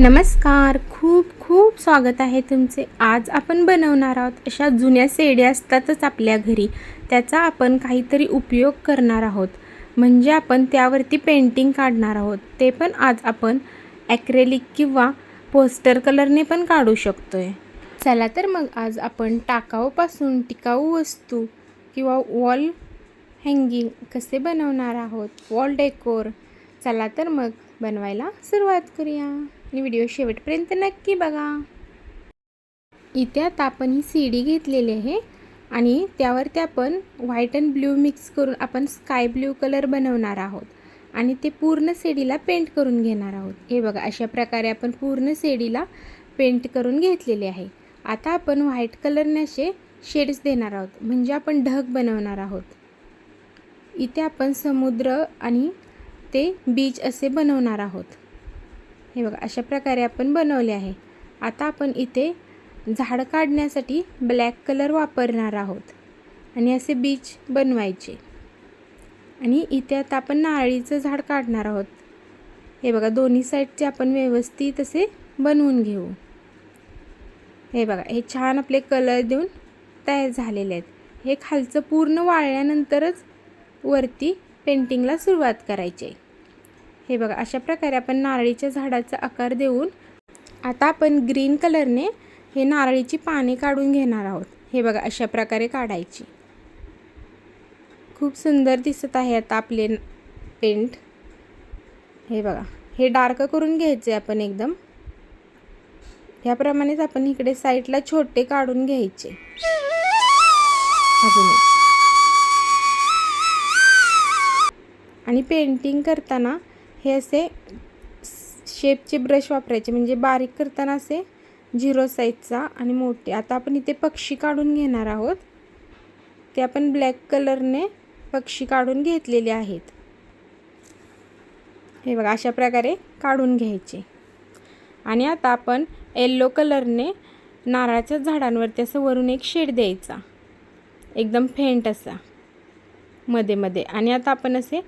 नमस्कार खूप खूप स्वागत आहे तुमचे. आज आपण बनवणार आहोत अशा जुन्या सेड्या असतातच आपल्या घरी. त्याचा आपण काहीतरी उपयोग करणार आहोत. म्हणजे आपण त्यावरती पेंटिंग काढणार आहोत. ते पण आज आपण ॲक्रेलिक किंवा पोस्टर कलरने पण काढू शकतो आहे चला तर मग आज आपण टाकाऊपासून टिकाऊ वस्तू किंवा वॉल हँगिंग कसे बनवणार आहोत? वॉल डेकोर चला तर मग बनवायला सुरुवात करूया. आणि व्हिडिओ शेवटपर्यंत नक्की बघा. इथे आता आपण ही सी डी घेतलेली आहे आणि त्यावरती आपण व्हाईट अँड ब्ल्यू मिक्स करून आपण स्काय ब्ल्यू कलर बनवणार आहोत. आणि ते पूर्ण सेडीला पेंट करून घेणार आहोत. हे बघा अशा प्रकारे आपण पूर्ण सेडीला पेंट करून घेतलेले आहे. आता आपण व्हाईट कलरने असे शेड्स देणार आहोत. म्हणजे आपण ढग बनवणार आहोत. इथे आपण समुद्र आणि ते बीच असे बनवणार आहोत. हे बघा अशा प्रकारे आपण बनवले आहे. आता आपण इथे झाड काढण्यासाठी ब्लॅक कलर वापरणार आहोत. आणि असे बीच बनवायचे. आणि इथे आता आपण नारळीचं झाड काढणार आहोत. हे बघा दोन्ही साईडचे आपण व्यवस्थित असे बनवून घेऊ. हे बघा हे छान आपले कलर देऊन तयार झालेले आहेत. हे खालचं पूर्ण वाळल्यानंतरच वरती पेंटिंगला सुरुवात करायची आहे. हे बघा अशा प्रकारे आपण नारळीच्या झाडाचा आकार देऊन आता आपण ग्रीन कलरने हे नारळीची पाने काढून घेणार आहोत. हे बघा अशा प्रकारे काढायची. खूप सुंदर दिसत आहे आता आपले पेंट. हे बघा हे डार्क करून घ्यायचे आपण एकदम. ह्याप्रमाणेच आपण इकडे साईडला छोटे काढून घ्यायचे. अजून आणि पेंटिंग करताना हे असे शेपचे ब्रश वापरायचे. म्हणजे बारीक करताना असे झिरो साईजचा आणि मोठे. आता आपण इथे पक्षी काढून घेणार आहोत. ते आपण ब्लॅक कलरने पक्षी काढून घेतलेले आहेत. हे बघा अशा प्रकारे काढून घ्यायचे. आणि आता आपण येल्लो कलरने नारळाच्या झाडांवरती असं वरून एक शेड द्यायचा. एकदम फेंट असा. मध्ये मध्ये. आणि आता आपण असे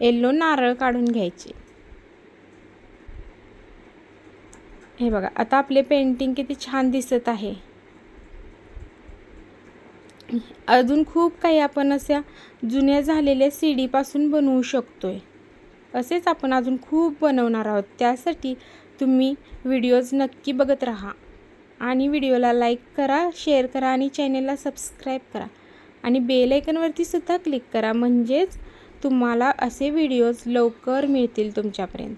येल्लो नारळ काढून घ्यायचे. हे बघा आता आपले पेंटिंग किती छान दिसत आहे. अजून खूप काही आपण अशा जुन्या झालेल्या सीडीपासून बनवू शकतोय. असेच आपण अजून खूप बनवणार आहोत. त्यासाठी तुम्ही व्हिडिओज नक्की बघत राहा. आणि व्हिडिओला लाईक करा शेअर करा आणि चॅनेलला सबस्क्राईब करा. आणि बेल आयकनवरती सुद्धा क्लिक करा. म्हणजेच तुम्हाला असे व्हिडिओज लवकर मिळतील तुमच्यापर्यंत.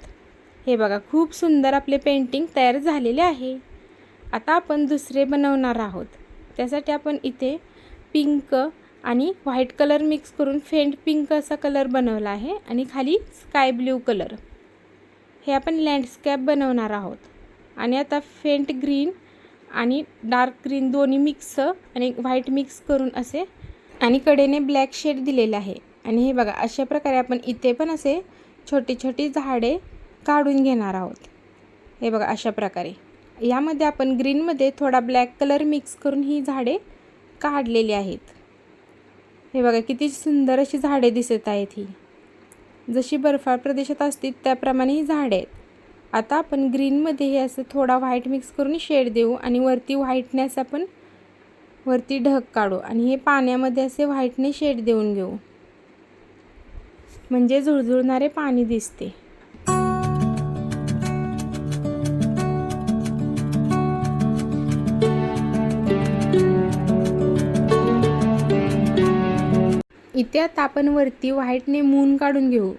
हे बघा खूप सुंदर आपले पेंटिंग तयार झालेले आहे. आता आपण दुसरे बनवणार आहोत. त्यासाठी आपण इथे पिंक आणि व्हाईट कलर मिक्स करून फेंट पिंक असा कलर बनवला आहे आणि खाली स्काय ब्ल्यू कलर हे आपण लँडस्कॅप बनवणार आहोत. आणि आता फेंट ग्रीन आणि डार्क ग्रीन दोन्ही मिक्स आणि व्हाईट मिक्स करून असे आणि कडेने ब्लॅक शेड दिलेला आहे. आणि हे बघा अशा प्रकारे आपण इथे पण असे छोटी छोटी झाडे काढून घेणार आहोत. हे बघा अशा प्रकारे. यामध्ये आपण ग्रीनमध्ये थोडा ब्लॅक कलर मिक्स करून ही झाडे काढलेली आहेत. हे बघा किती सुंदर अशी झाडे दिसत आहेत ही. जशी बर्फाळ प्रदेशात असतील त्याप्रमाणे ही झाडे आहेत. आता आपण ग्रीनमध्ये हे असं थोडा व्हाईट मिक्स करून शेड देऊ आणि वरती व्हाईटनेस आपण वरती ढग काढू आणि हे पाण्यामध्ये असे व्हाईटने शेड देऊन घेऊ. म्हणजे झुळझुळणारे पाणी दिसते. इथे आता आपण वरती व्हाईटने मून काढून घेऊ.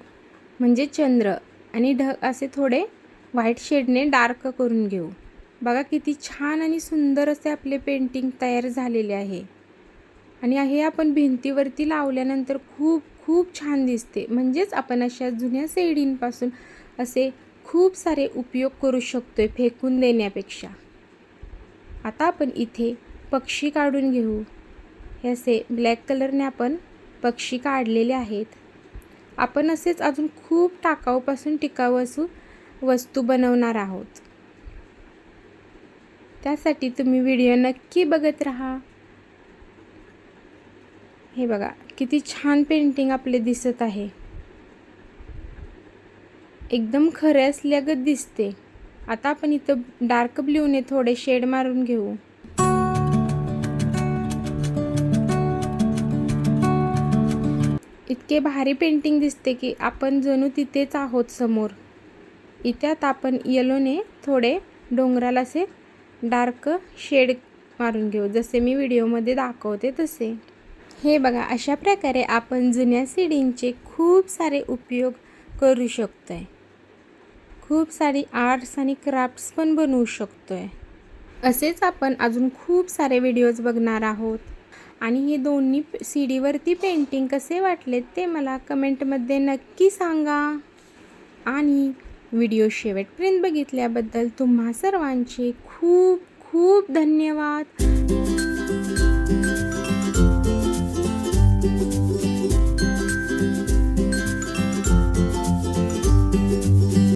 म्हणजे चंद्र आणि ढग असे थोडे व्हाईट शेडने डार्क करून घेऊ. बघा किती छान आणि सुंदर असे आपले पेंटिंग तयार झालेले आहे. आणि हे आपण भिंतीवरती लावल्यानंतर खूप खूप छान दिसते. म्हणजेच आपण अशा जुन्या सेडींपासून असे खूप सारे उपयोग करू शकतो आहे फेकून देण्यापेक्षा. आता आपण इथे पक्षी काढून घेऊ. हे असे ब्लॅक कलरने आपण पक्षी काढलेले आहेत. आपण असेच अजून खूप टाकाऊपासून टिकाऊ असू वस्तू बनवणार आहोत. त्यासाठी तुम्ही व्हिडिओ नक्की बघत राहा. हे बघा किती छान पेंटिंग आपले दिसत आहे. एकदम खरे असल्यागत दिसते. आता आपण इथं डार्क ब्ल्यूने थोडे शेड मारून घेऊ. इतके भारी पेंटिंग दिसते की आपण जणू तिथेच आहोत समोर. इथे आता आपण येलोने थोडे डोंगराला असे डार्क शेड मारून घेऊ. जसे मी व्हिडिओमध्ये दाखवते तसे. हे बघा अशा प्रकारे आपण जुन्या सीडींचे खूप सारे उपयोग करू शकतो आहे खूप सारी आर्ट्स आणि क्राफ्ट्स पण बनवू शकतो आहे असेच आपण अजून खूप सारे व्हिडिओज बघणार आहोत. आणि हे दोन्ही सी डीवरती पेंटिंग कसे वाटले ते मला कमेंटमध्ये नक्की सांगा. आणि व्हिडिओ शेवटपर्यंत बघितल्याबद्दल तुम्हा सर्वांचे खूप खूप धन्यवाद.